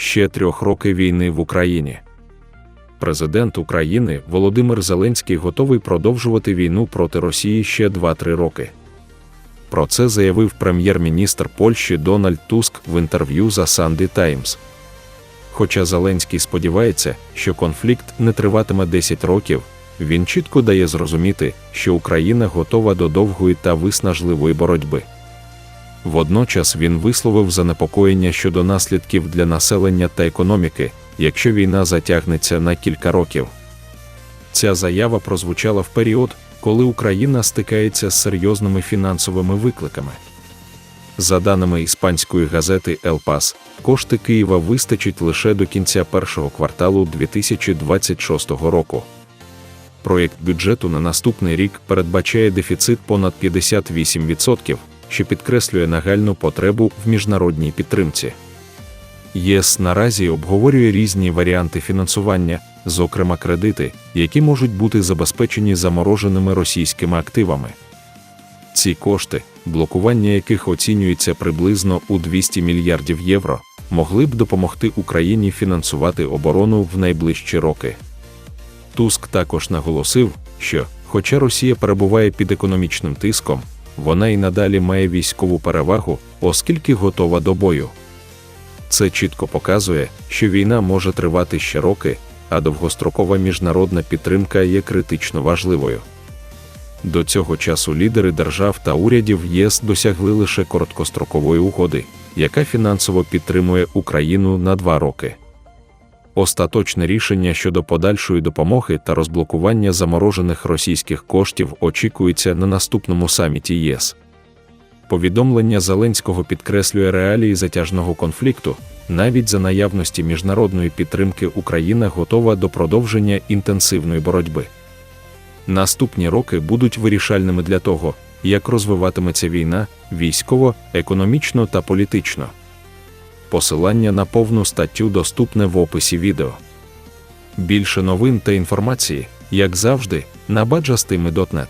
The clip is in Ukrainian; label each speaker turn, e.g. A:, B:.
A: ще трьох роки війни в Україні. Президент України Володимир Зеленський готовий продовжувати війну проти Росії ще 2-3 роки. Про це заявив прем'єр-міністр Польщі Дональд Туск в інтерв'ю за Sunday Times. Хоча Зеленський сподівається, що конфлікт не триватиме 10 років, він чітко дає зрозуміти, що Україна готова до довгої та виснажливої боротьби. Водночас він висловив занепокоєння щодо наслідків для населення та економіки, якщо війна затягнеться на кілька років. Ця заява прозвучала в період, коли Україна стикається з серйозними фінансовими викликами. За даними іспанської газети El Pas, кошти Києва вистачить лише до кінця першого кварталу 2026 року. Проєкт бюджету на наступний рік передбачає дефіцит понад 58%, що підкреслює нагальну потребу в міжнародній підтримці. ЄС наразі обговорює різні варіанти фінансування, зокрема кредити, які можуть бути забезпечені замороженими російськими активами. Ці кошти, блокування яких оцінюється приблизно у 200 мільярдів євро, могли б допомогти Україні фінансувати оборону в найближчі роки. Туск також наголосив, що, хоча Росія перебуває під економічним тиском, вона і надалі має військову перевагу, оскільки готова до бою. Це чітко показує, що війна може тривати ще роки, а довгострокова міжнародна підтримка є критично важливою. До цього часу лідери держав та урядів ЄС досягли лише короткострокової угоди, яка фінансово підтримує Україну на два роки. Остаточне рішення щодо подальшої допомоги та розблокування заморожених російських коштів очікується на наступному саміті ЄС. Повідомлення Зеленського підкреслює реалії затяжного конфлікту. Навіть за наявності міжнародної підтримки Україна готова до продовження інтенсивної боротьби. Наступні роки будуть вирішальними для того, як розвиватиметься війна військово, економічно та політично. Посилання на повну статтю доступне в описі відео. Більше новин та інформації, як завжди, на baджастими.net.